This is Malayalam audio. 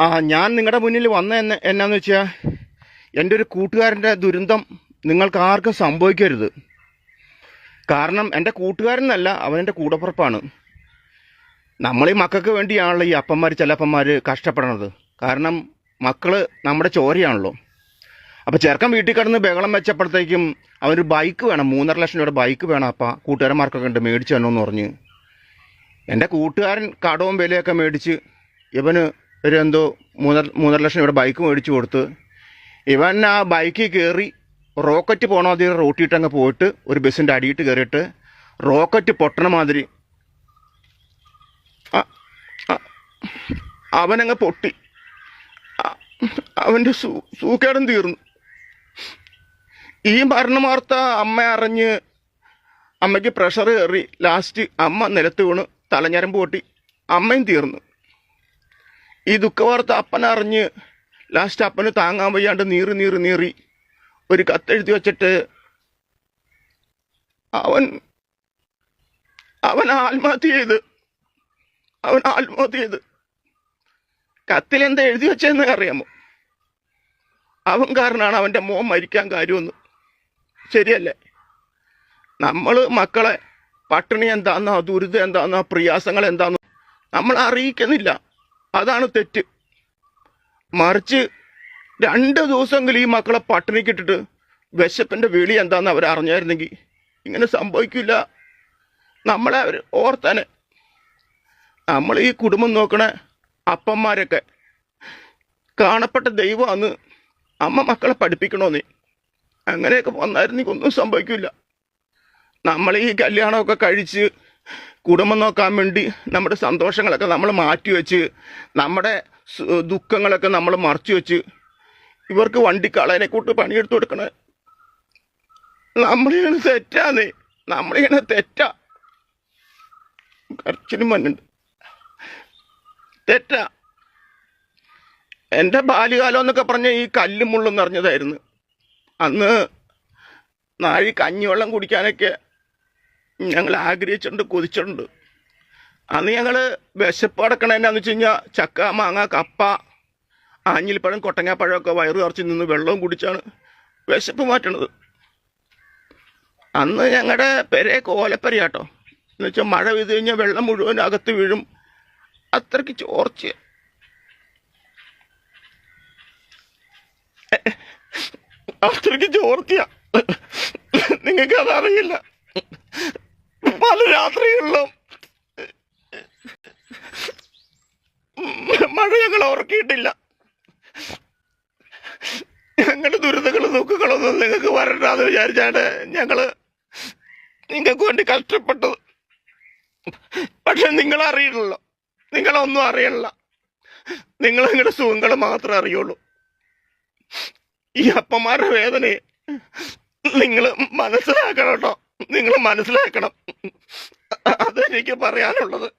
ആ ഞാൻ നിങ്ങളുടെ മുന്നിൽ വന്ന എന്ന എന്നാന്ന് വെച്ചാൽ എന്റെ ഒരു കൂട്ടുകാരന്റെ ദുരന്തം നിങ്ങൾക്ക് ആർക്കും സംഭവിക്കരുത്. കാരണം എന്റെ കൂട്ടുകാരനല്ല അവൻ എന്റെ കൂടപ്പുറപ്പാണ്. നമ്മൾ ഈ മക്കൾക്ക് വേണ്ടിയാണല്ലോ ഈ അപ്പന്മാർ ചിലപ്പന്മാർ കഷ്ടപ്പെടണത്. കാരണം മക്കൾ നമ്മുടെ ചോരയാണല്ലോ. അപ്പോൾ ചെറുക്കൻ വീട്ടിൽ കിടന്ന് ബഹളം വെച്ചപ്പോഴത്തേക്കും അവനൊരു ബൈക്ക് വേണം മൂന്നര ലക്ഷം രൂപയുടെ ബൈക്ക് വേണം അപ്പം കൂട്ടുകാരന്മാർക്കൊക്കെ ഉണ്ട് മേടിച്ചു തന്നോന്ന് പറഞ്ഞ്. എന്റെ കൂട്ടുകാരൻ കടവും വിലയൊക്കെ മേടിച്ച് ഇവന് ഒരു എന്തോ മൂന്നര മൂന്നര ലക്ഷം ഇവിടെ ബൈക്ക് മേടിച്ചു കൊടുത്ത്. ഇവൻ ആ ബൈക്കിൽ കയറി റോക്കറ്റ് പോകണ മാതിരി റോട്ടിയിട്ട് അങ്ങ് പോയിട്ട് ഒരു ബസ്സിന്റെ അടിയിട്ട് കയറിയിട്ട് റോക്കറ്റ് പൊട്ടണ മാതിരി അവനങ്ങ് പൊട്ടി. അവന്റെ സൂ സൂക്കേടം തീർന്നു. ഈ മരണമാർത്ത അമ്മ അറിഞ്ഞ് അമ്മയ്ക്ക് പ്രഷർ കയറി. ലാസ്റ്റ് അമ്മ നിലത്ത് വീണ് തലഞ്ഞരമ്പ് പൊട്ടി. അമ്മയും തീർന്നു. ഈ ദുഃഖവാർത്ത അപ്പൻ അറിഞ്ഞ് ലാസ്റ്റ് അപ്പന് താങ്ങാൻ വയ്യാണ്ട് നീറി നീറി നീറി ഒരു കത്തെഴുതി വച്ചിട്ട് അവൻ അവൻ ആത്മഹത്യ ചെയ്ത് അവൻ ആത്മഹത്യ ചെയ്ത്. കത്തിൽ എന്താ എഴുതി വെച്ചതെന്ന് അറിയാമോ? അവൻ കാരണമാണ് അവന്റെ മോൻ മരിക്കാൻ കാര്യമെന്ന്. ശരിയല്ലേ? നമ്മൾ മക്കളെ പട്ടിണി എന്താന്നോ ദുരിതം എന്താന്നോ പ്രയാസങ്ങൾ എന്താന്നോ നമ്മൾ അറിയിക്കുന്നില്ല. അതാണ് തെറ്റ്. മറിച്ച് രണ്ട് ദിവസമെങ്കിലും ഈ മക്കളെ പട്ടിണിക്കിട്ടിട്ട് വിശപ്പിന്റെ വിളി എന്താണെന്ന് അവർ അറിഞ്ഞായിരുന്നെങ്കിൽ ഇങ്ങനെ സംഭവിക്കില്ല. നമ്മളെ അവർ ഓർത്തനെ. നമ്മൾ ഈ കുടുംബം നോക്കണ അപ്പന്മാരൊക്കെ കാണപ്പെട്ട ദൈവമാണ് അമ്മ മക്കളെ പഠിപ്പിക്കണമെന്നേ അങ്ങനെയൊക്കെ വന്നായിരുന്നെങ്കിൽ ഒന്നും സംഭവിക്കില്ല. നമ്മൾ ഈ കല്യാണമൊക്കെ കഴിച്ച് കുടുംബം നോക്കാൻ വേണ്ടി നമ്മുടെ സന്തോഷങ്ങളൊക്കെ നമ്മൾ മാറ്റി വെച്ച് നമ്മുടെ ദുഃഖങ്ങളൊക്കെ നമ്മൾ മറച്ചു വെച്ച് ഇവർക്ക് വണ്ടി കളയനെ കൂട്ട് പണിയെടുത്ത് കൊടുക്കണേ. നമ്മളിങ്ങനെ തെറ്റാന്നേ. നമ്മളിങ്ങനെ തെറ്റാ. കരച്ചിലും മണ്ണുണ്ട് തെറ്റാ. എന്റെ ബാല്യകാലം എന്നൊക്കെ പറഞ്ഞ ഈ കല്ലും മുള്ളും നിറഞ്ഞതായിരുന്നു. അന്ന് നാഴി കഞ്ഞിവെള്ളം കുടിക്കാനൊക്കെ ഞങ്ങൾ ആഗ്രഹിച്ചിട്ടുണ്ട് കൊതിച്ചിട്ടുണ്ട്. അന്ന് ഞങ്ങൾ വിശപ്പ് അടക്കണ എന്നാന്ന് വെച്ച് കഴിഞ്ഞാൽ ചക്ക മാങ്ങ കപ്പ ആഞ്ഞിലിപ്പഴം കൊട്ടങ്ങാപ്പഴമൊക്കെ വയറ് നിറച്ച് നിന്ന് വെള്ളവും കുടിച്ചാണ് വിശപ്പ് മാറ്റണത്. അന്ന് ഞങ്ങളുടെ പെരെ കോലപ്പരയാട്ടോ. എന്ന് വെച്ചാൽ മഴ പെയ്ത് കഴിഞ്ഞാൽ വെള്ളം മുഴുവൻ അകത്ത് വീഴും. അത്രയ്ക്ക് ചോർച്ച അത്രയ്ക്ക് ചോർച്ചയാ. നിങ്ങൾക്ക് അതറിയില്ല പല രാത്രികളിലും മഴ ഞങ്ങൾ ഉറക്കിയിട്ടില്ല. ഞങ്ങളുടെ ദുരിതങ്ങളും ദുഃഖങ്ങളൊന്നും നിങ്ങൾക്ക് വരണ്ടാന്ന് വിചാരിച്ചാണ് ഞങ്ങൾ നിങ്ങൾക്ക് വേണ്ടി കഷ്ടപ്പെട്ടത്. പക്ഷെ നിങ്ങളറിയില്ലല്ലോ നിങ്ങളൊന്നും അറിയണില്ല. നിങ്ങൾ നിങ്ങളുടെ സുഖങ്ങൾ മാത്രമേ അറിയുള്ളൂ. ഈ അപ്പന്മാരുടെ വേദനയെ നിങ്ങൾ മനസ്സിലാക്കണം കേട്ടോ. നിങ്ങൾ മനസ്സിലാക്കണം. അതെനിക്ക് പറയാനുള്ളത്.